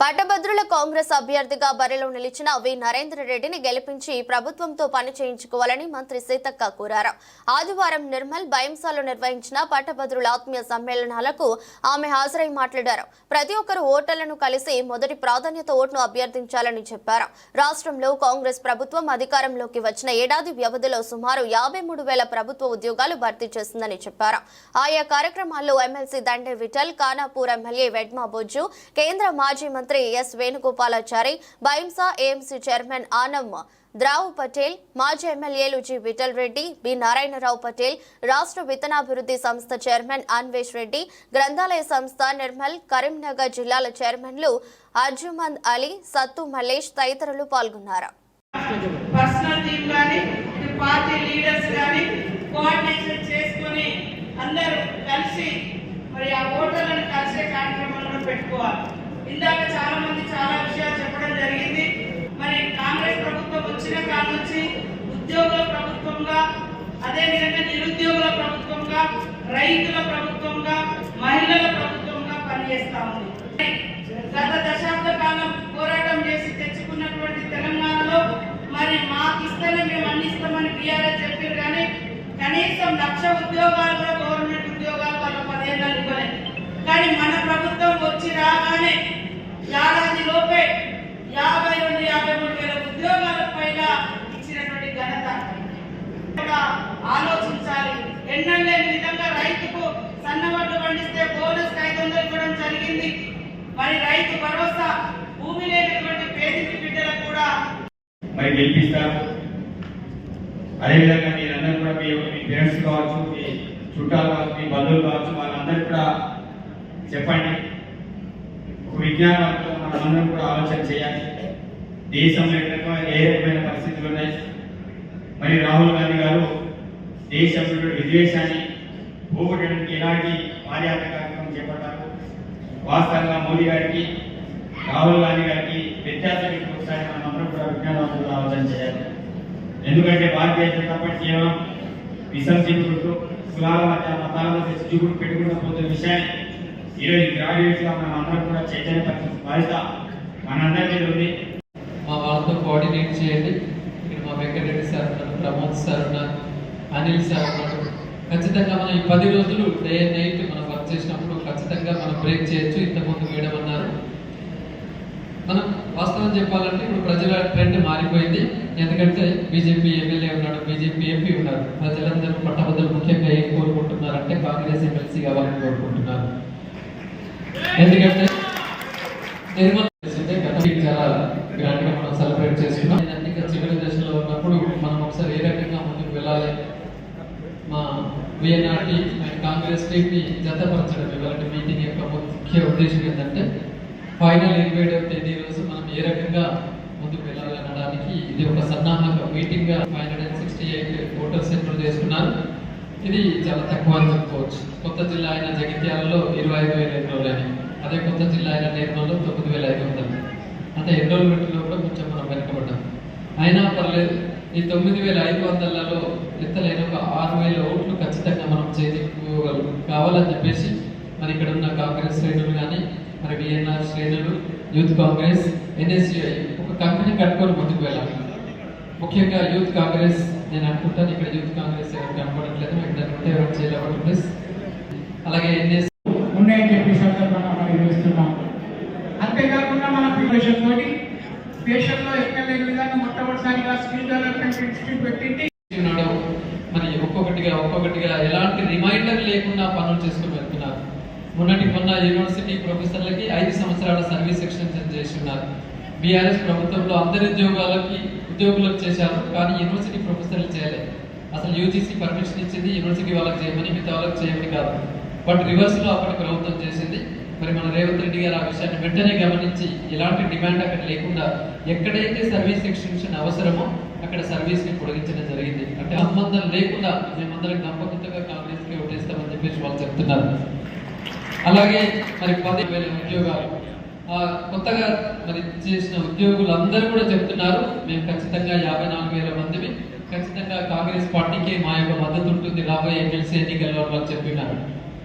పట్టభద్రుల కాంగ్రెస్ అభ్యర్థిగా బరిలో నిలిచిన వి. నరేంద్ర రెడ్డిని గెలిపించి ప్రభుత్వంతో పని చేయించుకోవాలని మంత్రి సీతక్క కోరారు. ఆదివారం నిర్మల్ భయంసాలో నిర్వహించిన పట్టభద్రుల ఆత్మీయ సమ్మేళనాలకు ఆమె హాజరై మాట్లాడారు. ప్రతి ఒక్కరు ఓటర్లను కలిసి మొదటి ప్రాధాన్యత ఓటును అభ్యర్థించాలని చెప్పారు. రాష్ట్రంలో కాంగ్రెస్ ప్రభుత్వం అధికారంలోకి వచ్చిన ఏడాది వ్యవధిలో సుమారు యాభై మూడు వేల ప్రభుత్వ ఉద్యోగాలు భర్తీ చేసిందని చెప్పారు. ఆయా కార్యక్రమాల్లో ఎమ్మెల్సీ దండే విఠల్ ఖానాపూర్ ఎమ్మెల్యే వెడ్మా బొజ్జు కేంద్ర మాజీ మంత్రి S Venugopalachari Bhainsa AMC chairman Anandrao Patel మాజీ ఎమ్మెల్యేలు జి విఠల్ రెడ్డి బి నారాయణరావు పటేల్ రాష్ట్ర విత్తనాభివృద్ధి సంస్థ చైర్మన్ అన్వేష్ రెడ్డి గ్రంథాలయ సంస్థ నిర్మల్ కరీంనగర్ జిల్లాల చైర్మన్లు అర్జుమంద్ అలీ సత్తు మల్లేష్ తదితరులు పాల్గొన్నారు. పర్సనల్ టీమ్ కానీ పార్టీ లీడర్స్ కానీ కోఆర్డినేషన్ చేసుకొని అందరూ కలిసి మరి ఆ ఓటర్లను కలిసే పెట్టుకోవాలి. ఇందాక చాలా మంది చాలా విషయాలు చెప్పడం జరిగింది. మరి కాంగ్రెస్ ప్రభుత్వం వచ్చిన కాడ నుంచి ఉద్యోగుల ప్రభుత్వంగా అదేవిధంగా నిరుద్యోగుల ప్రభుత్వంగా రైతుల ప్రభుత్వంగా మహిళల ప్రభుత్వంగా పనిచేస్తా ఉంది. గత దశాబ్ద కాలం పోరాటం చేసి తెచ్చుకున్నటువంటి తెలంగాణలో మరి మాకు ఇస్తేనే మేము అందిస్తామని బీఆర్ఎస్ చెప్పారు కానీ కనీసం లక్ష ఉద్యోగాలు కూడా గవర్నమెంట్ ఉద్యోగాలు వాళ్ళ పదేళ్ళు ఇవ్వలేదు. కానీ మన ప్రభుత్వం వచ్చి రాగానే ఏడాది లోపే యాభై రెండు యాభై మూడు వేల ఉద్యోగాల పైన ఇచ్చినటువంటి ఘనత. ఆలోచించాలి. ఎన్నలేని విధంగా రైతుకు సన్నవడ్లు పండిస్తే బోనస్ ఐదు వందలు ఇవ్వడం జరిగింది. మరి రైతు భరోసా భూమి లేనటువంటి పేదింటి బిడ్డలకు కూడా మరి గెలిపిస్తారు. అదేవిధంగా మీరందరూ కూడా మీ మీ పేరెంట్స్ కావచ్చు మీ చుట్టాలు కావచ్చు మీ బంధువులు కావచ్చు వాళ్ళందరూ కూడా చెప్పండి. విజ్ఞానంతో మనమందరం కూడా ఆలోచన చేయాలి. దేశంలో ఏ రకమైన- ఏ రకమైన పరిస్థితులు ఉన్నాయి? మరి రాహుల్ గాంధీ గారు దేశంలో విద్వేషాన్ని పోగొట్టడానికి ఎలాంటి పాదయాత్ర కార్యక్రమం చేపట్టారు? వాస్తవంగా మోడీ గారికి రాహుల్ గాంధీ గారికి వ్యత్యాసం ఒకసారి మనం అందరం కూడా విజ్ఞానవంతులు ఆలోచన చేయాలి. ఎందుకంటే భారతీయ జనతా పార్టీ కేవలం విసర్జించుకుంటూ కులాల మధ్య మతాల మధ్య చిచ్చుకుని పెట్టుకుంటూ పోతున్న విషయాన్ని ఈరోజు గ్రాడ్యుయేట్స్గా అందరం కూడా చైతన్యపరిచిన బాధ్యత మనందరి మీద ఉంది. మా వాళ్ళతో కోఆర్డినేట్ చేయండి. ఇక్కడ మా వెంకటరెడ్డి సార్ ఉన్నారు ప్రమోద్ సార్ ఉన్నారు అనిల్ సార్ ఉన్నారు. ఖచ్చితంగా మనం ఈ పది రోజులు డే అండ్ నైట్ మనం వర్క్ చేసినప్పుడు ఖచ్చితంగా మనం బ్రేక్ చేయొచ్చు. ఇంతకుముందు వేయడం అన్నారు. మనం వాస్తవం చెప్పాలంటే ఇప్పుడు ప్రజల ట్రెండ్ మారిపోయింది. ఎందుకంటే బీజేపీ ఎమ్మెల్యే ఉన్నాడు బీజేపీ ఎంపీ ఉన్నారు. ప్రజలందరూ పట్టభద్రులు ముఖ్యంగా ఏం కోరుకుంటున్నారంటే కాంగ్రెస్ ఎమ్మెల్సీ కావాలని కోరుకుంటున్నారు. ఎందుకంటే నిర్మల్ చాలా గ్రాండ్గా మనం సెలబ్రేట్ చేసుకున్నాం ఇదంతా ఇంకా చివరి దశలో ఉన్నప్పుడు మనం ఒకసారి ఏ రకంగా ముందుకు వెళ్ళాలి? మా VNR team and Congress team ని జతపరచడం ఇవాళ మీటింగ్ యొక్క ముఖ్య ఉద్దేశం ఏంటంటే ఫైనల్ ఇరవై ఏడవ తేదీ రోజు మనం ఏ రకంగా ముందుకు వెళ్ళాలి అనడానికి ఇది ఒక సన్నాహక మీటింగ్గా five hundred and sixty eight voters enter చేసుకున్నారు ఇది చాలా తక్కువ అని చెప్పుకోవచ్చు కొత్త జిల్లా అయిన జగిత్యాలలో ఇరవై ఐదు వేల ఎన్రోల్ అయినాయి అదే కొత్త జిల్లా అయిన నేర్మల్లో తొమ్మిది వేల ఐదు వందలు. అంటే ఎన్రోల్మెంట్లో కూడా కొంచెం మనం వెనుకబడ్డాం. అయినా పర్లేదు ఈ తొమ్మిది వేల ఐదు వందలలో ఎత్తలైన ఒక ఆరు వేల ఓట్లు ఖచ్చితంగా మనం చేతికోగలం కావాలని చెప్పేసి మరి ఇక్కడ ఉన్న కాంగ్రెస్ శ్రేణులు కానీ మరి విఎన్ఆర్ శ్రేణులు యూత్ కాంగ్రెస్ ఎన్ఎస్యుఐ ఒక కంపెనీ కట్టుకొని ముందుకు వెళ్ళాలి. ముఖ్యంగా యూత్ కాంగ్రెస్ నేను అనుకుంటాను ఇక్కడ యూత్ కాంగ్రెస్ ఎవరు కనపడట్లేదు ఇక్కడ ఎవరు ప్లీజ్. అలాగే ఎన్ఎస్ ఉన్నాయని చెప్పి సందర్భంగా మనం అంతేకాకుండా మన ప్రిపరేషన్ తోటి దేశంలో ఎక్కడ లేని విధంగా మొట్టమొదటిసారిగా స్కిల్ డెవలప్మెంట్ ఇన్స్టిట్యూట్ ఉన్నాడు. మరి ఒక్కొక్కటిగా ఒక్కొక్కటిగా ఎలాంటి రిమైండర్ లేకుండా పనులు చేసుకుని వెళ్తున్నారు. మొన్నటి మొన్న యూనివర్సిటీ ప్రొఫెసర్లకి ఐదు సంవత్సరాల సర్వీస్ ఎక్స్టెన్షన్ చేసి ఉన్నారు. బీఆర్ఎస్ ప్రభుత్వంలో అందరి ఉద్యోగాలకి ఉద్యోగులకు చేశారు కానీ యూనివర్సిటీ ప్రొఫెసర్లు చేయలేదు అసలు యూజీసీ పర్మిషన్ ఇచ్చింది యూనివర్సిటీ వాళ్ళకి చేయమని మిగతా వాళ్ళకి చేయమని కాదు. బట్ రివర్స్లో అప్పటి ప్రభుత్వం చేసింది మరి మన రేవంత్ రెడ్డి గారు ఆ విషయాన్ని వెంటనే గమనించి ఎలాంటి డిమాండ్ అక్కడ లేకుండా ఎక్కడైతే సర్వీస్ ఎక్స్టెన్షన్ అవసరమో అక్కడ సర్వీస్ని పొడిగించడం జరిగింది. అంటే సంబంధం లేకుండా మేమందరం నమ్మకంగా కాంగ్రెస్కి ఓటేస్తామని చెప్పేసి వాళ్ళు చెప్తున్నారు. అలాగే మరి పది వేల ఉద్యోగాలు కొత్తగా మరి చేసిన ఉద్యోగులు అందరూ కూడా చెప్తున్నారు మేము ఖచ్చితంగా యాభై నాలుగు వేల మందిని ఖచ్చితంగా కాంగ్రెస్ పార్టీకి మా యొక్క మద్దతు ఉంటుంది రాబోయే ఎమ్మెల్సీ ఎన్నికల్లో చెప్పినారు.